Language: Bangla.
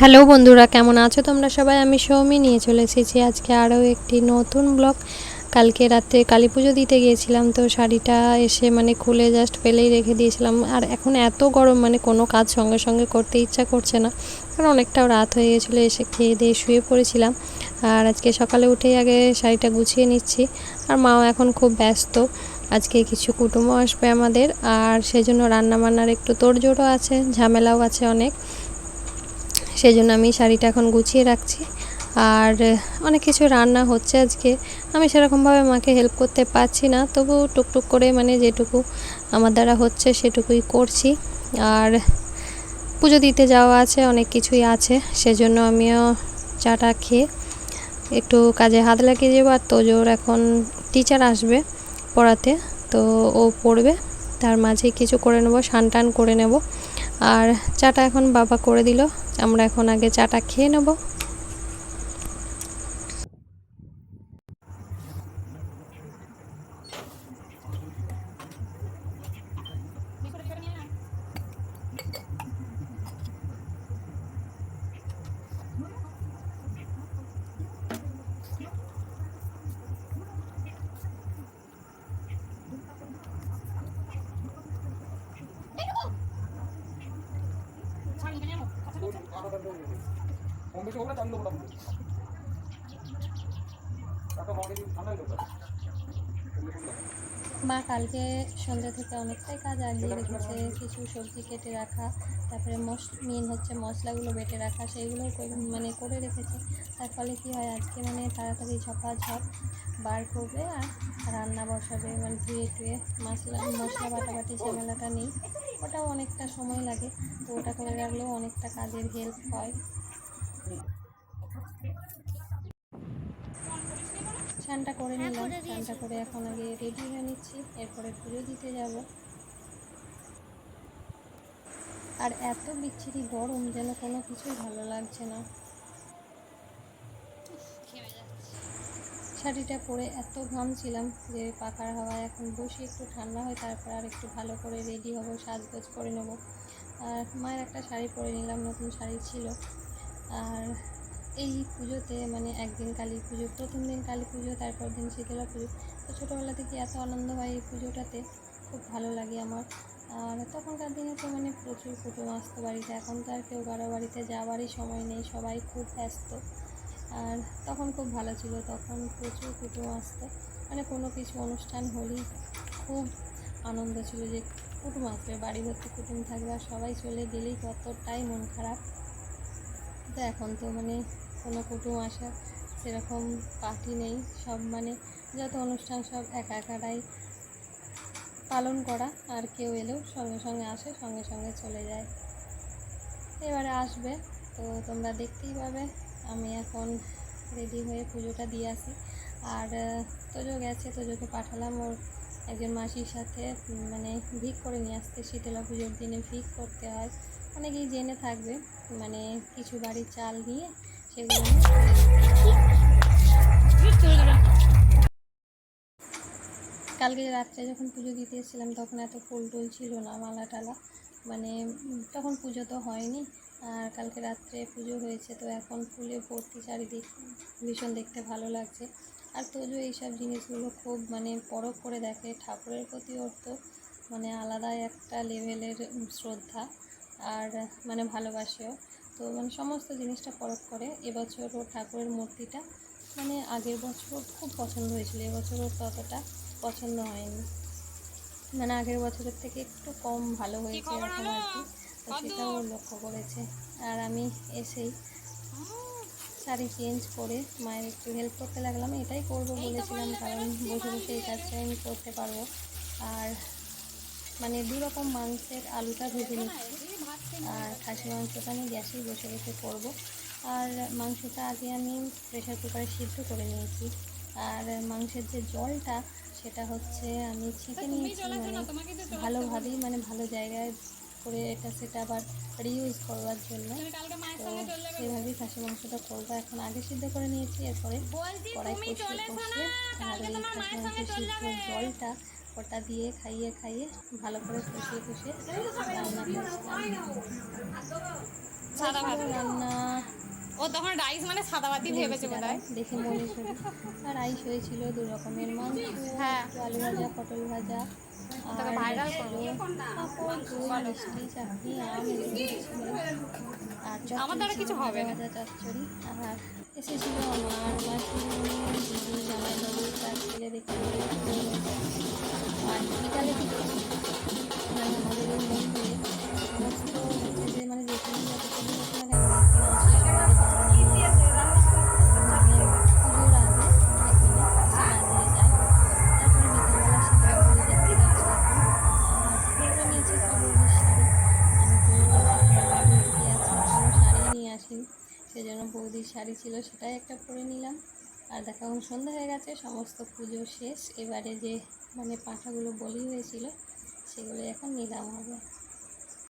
হ্যালো বন্ধুরা, কেমন আছো তোমরা সবাই? আমি সৌমি, নিয়ে চলে এসেছি আজকে আরও একটি নতুন ব্লগ। কালকে রাত্রে কালী পুজো দিতে গিয়েছিলাম, তো শাড়িটা এসে মানে খুলে জাস্ট ফেলেই রেখে দিয়েছিলাম। আর এখন এত গরম মানে কোনো কাজ সঙ্গে সঙ্গে করতে ইচ্ছা করছে না। কারণ অনেকটাও রাত হয়ে গেছিল, এসে খেয়ে দিয়ে শুয়ে পড়েছিলাম। আর আজকে সকালে উঠেই আগে শাড়িটা গুছিয়ে নিচ্ছি। আর মাও এখন খুব ব্যস্ত। আজকে কিছু কুটুমও আসবে আমাদের। আর সেজন্য রান্নাবান্নার একটু তোড়জোড়ও আছে, ঝামেলাও আছে অনেক। সেই জন্য আমি শাড়িটা এখন গুছিয়ে রাখছি। আর অনেক কিছু রান্না হচ্ছে আজকে। আমি সেরকমভাবে মাকে হেল্প করতে পারছি না, তবু টুকটুক করে মানে যেটুকু আমার দ্বারা হচ্ছে সেটুকুই করছি। আর, পুজো দিতে যাওয়া আছে, অনেক কিছুই আছে, সেজন্য আমিও চাটা খেয়ে একটু কাজে হাত লাগিয়ে যাব আর তোজোর এখন টিচার আসবে পড়াতে, তো ও পড়বে, তার মাঝে কিছু করে নেব স্নান টান করে নেব। আর চাটা এখন বাবা করে দিল। আমরা এখন আগে চাটা খেয়ে নেব। মা কালকে সন্ধ্যা থেকে অনেকটাই কাজ আগিয়ে রেখেছে। কিছু সবজি কেটে রাখা, তারপরে মশ মেন হচ্ছে মশলাগুলো বেটে রাখা সেইগুলো মানে করে রেখেছে। তার ফলে কী হয়, আজকে মানে তাড়াতাড়ি ঝপাঝপ বার করবে আর রান্না বসাবে। মানে ধুয়ে টুয়ে মশলা মশলা বাটাবাটি, ঝামেলাটা নেই। ওটাও অনেকটা সময় লাগে তো ওটা করে রাখলেও অনেকটা কাজের হেল্প হয়। স্নানটা করে নিলাম স্নানটা করে এখন আগে রেডি হয়ে নিচ্ছি এরপরে পুজো দিতে যাব। আর এত বিচ্ছিরি গরম যেন কোনো কিছুই ভালো লাগছে না। শাড়িটা পরে এত ঘামছিলাম যে পাকার হাওয়ায় এখন বসে একটু ঠান্ডা হয়, তারপর আর একটু ভালো করে রেডি হব, সাজগোজ করে নেব। আর মায়ের একটা শাড়ি পরে নিলাম, নতুন শাড়ি ছিল। আর এই পুজোতে মানে একদিন কালী পুজো, প্রথম দিন কালী পুজো, তারপর দিন শীতলা পুজো। তো ছোটোবেলা থেকে এত আনন্দ হয় এই পুজোটাতে, খুব ভালো লাগে আমার। আর তখনকার দিনে তো মানে প্রচুর কুটুম আসতো বাড়িতে, এখন তো আর কেউ কারও বাড়িতে যাওয়ারই সময় নেই, সবাই খুব ব্যস্ত। আর তখন খুব ভালো ছিল, তখন প্রচুর কুটুম আসতো। মানে কোনো কিছু অনুষ্ঠান হলেই খুব আনন্দ ছিল যে কুটুম আসবে, বাড়ি ভর্তি কুটুম থাকবে আর সবাই চলে গেলেই ততটাই মন খারাপ। তো এখন তো মানে কোনো কুটুম আসা সেরকম পার্টি নেই, সব মানে যত অনুষ্ঠান সব একা একাটাই পালন করা আর কেউ এলেও সঙ্গে সঙ্গে আসে, সঙ্গে সঙ্গে চলে যায়। এবারে আসবে, তো তোমরা দেখতেই পাবে। আমি এখন রেডি হয়ে পুজোটা দিয়ে আসি। আর তোজো গেছে, তোজোকে পাঠালাম। ওর একজন মাসির সাথে মানে ভিক করে নিয়ে আসতে। শীতলা পুজোর দিনে ভিক করতে হয়। অনেকেই জেনে থাকবে মানে কিছু বাড়ির চাল সেগুলো নিয়ে হয়। কালকে রাত্রে যখন পুজো দিতে এসেছিলাম, তখন এত ফুল টুল ছিল না, মালা টালা। মানে তখন পুজো তো হয়নি, আর কালকে রাত্রে পুজো হয়েছে, তো এখন ফুলে ভর্তি চারিদিক ভীষণ দেখতে ভালো লাগছে। আর তোজো এইসব জিনিসগুলো খুব মানে পরখ করে দেখে, ঠাকুরের প্রতি ওর তো মানে আলাদাই একটা লেভেলের শ্রদ্ধা আর মানে ভালোবাসেও। তো মানে সমস্ত জিনিসটা পরখ করে এবছর ওর ঠাকুরের মূর্তিটা মানে আগের বছর খুব পছন্দ হয়েছিল, এবছর ওর ততটা পছন্দ হয়নি। মানে আগের বছরের থেকে একটু কম ভালো হয়েছে এরকম আর কি। তো সেটাও লক্ষ্য করেছে। আর আমি এসেই শাড়ি চেঞ্জ করে মায়ের একটু হেল্প করতে লাগলাম। এটাই করব বলেছিলাম কারণ বসে বসে এই কাজটাই আমি করতে পারব। আর মানে দু রকম মাংসের আলুটা ভেজে নিচ্ছি। আর খাসি মাংসটা আমি গ্যাসেই বসে বসে করব। আর মাংসটা আগে আমি প্রেশার কুকারে সিদ্ধ করে নিয়েছি। আর মাংসের যে জলটা সেটা হচ্ছে আমি ছেঁকে নিয়েছি মানে ভালোভাবেই মানে ভালো জায়গায় করে এটা সেটা আবার রিউজ করবার জন্য। তো সেভাবেই খাসি মাংসটা করব। এখন আগে সিদ্ধ করে নিয়েছি এরপরে কড়াই কষিয়ে কষিয়ে আর এই খাসি মাংসের সিদ্ধ জলটা ওটা দিয়ে খাইয়ে খাইয়ে ভালো করে কষিয়ে কষিয়ে রান্না করছিলাম রান্না ও তখন রাইস মানে সাদা ভাতই ভেবেছে বোধ হয় দেখে মনে আর রাইস হয়েছিল দু রকমের মাংস হ্যাঁ। আলু ভাজা পটল ভাজা তোকে দই, মিষ্টি চাটনি আম আর আমার দ্বারা কিছু হবে ভাজা চচ্চড়ি আর এসেছিল আমার মাসি দিদি জামাইবাবু তার ছেলে দেখতে আসিনি সেজন্য বৌদির শাড়ি ছিল সেটাই একটা পরে নিলাম। আর দেখা, এখন সন্ধ্যা হয়ে গেছে, সমস্ত পুজো শেষ। এবারে যে মানে পাঁঠাগুলো বলি হয়েছিল সেগুলো এখন নিলাম হবে